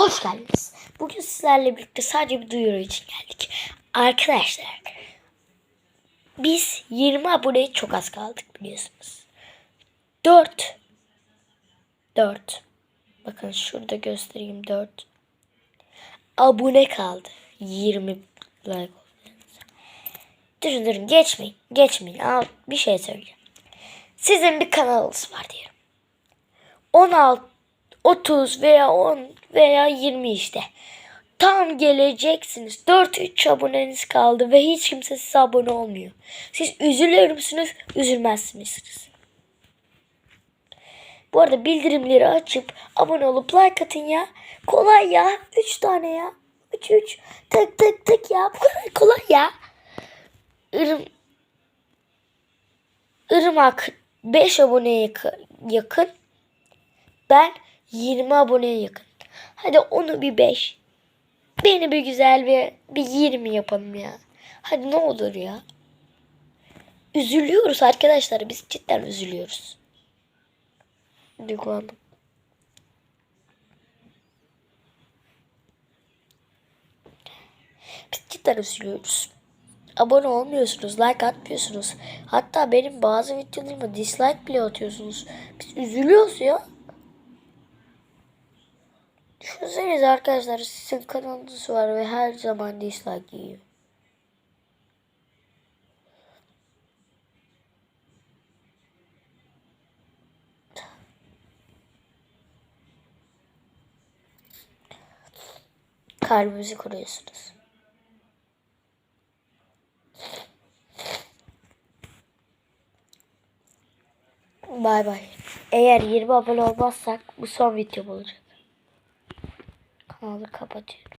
hoş geldiniz. Bugün sizlerle birlikte sadece bir duyuru için geldik. Arkadaşlar biz 20 aboneye çok az kaldık biliyorsunuz. 4 4 Bakın şurada göstereyim 4 abone kaldı. 20 like. Durun durun geçmeyin. Geçmeyin. Al, bir şey söyleyeceğim. Sizin bir kanalınız var diyelim. 16 30 veya 10 veya 20 işte. Tam geleceksiniz. 4-3 aboneniz kaldı ve hiç kimse size abone olmuyor. Siz üzülüyor musunuz? Üzülmezsiniz. Bu arada bildirimleri açıp abone olup like atın ya. Kolay ya. 3 tane ya. 3 3 tık tık tık ya. Bu kadar kolay ya. Irım Irmak 5 aboneye yakı- yakın. Ben 20 aboneye yakın. Hadi onu bir 5. Beni bir güzel bir, bir 20 yapalım ya. Hadi ne olur ya. Üzülüyoruz arkadaşlar. Biz cidden üzülüyoruz. Duygulandım. Biz cidden üzülüyoruz. Abone olmuyorsunuz, like atmıyorsunuz. Hatta benim bazı videolarıma dislike bile atıyorsunuz. Biz üzülüyoruz ya. Düşünsenize arkadaşlar sizin kanalınız var ve her zaman dislike yiyor. Kalbimizi kuruyorsunuz. Bay bay. Eğer 20 abone olmazsak bu son videom olacak. Abi kapatıyorum.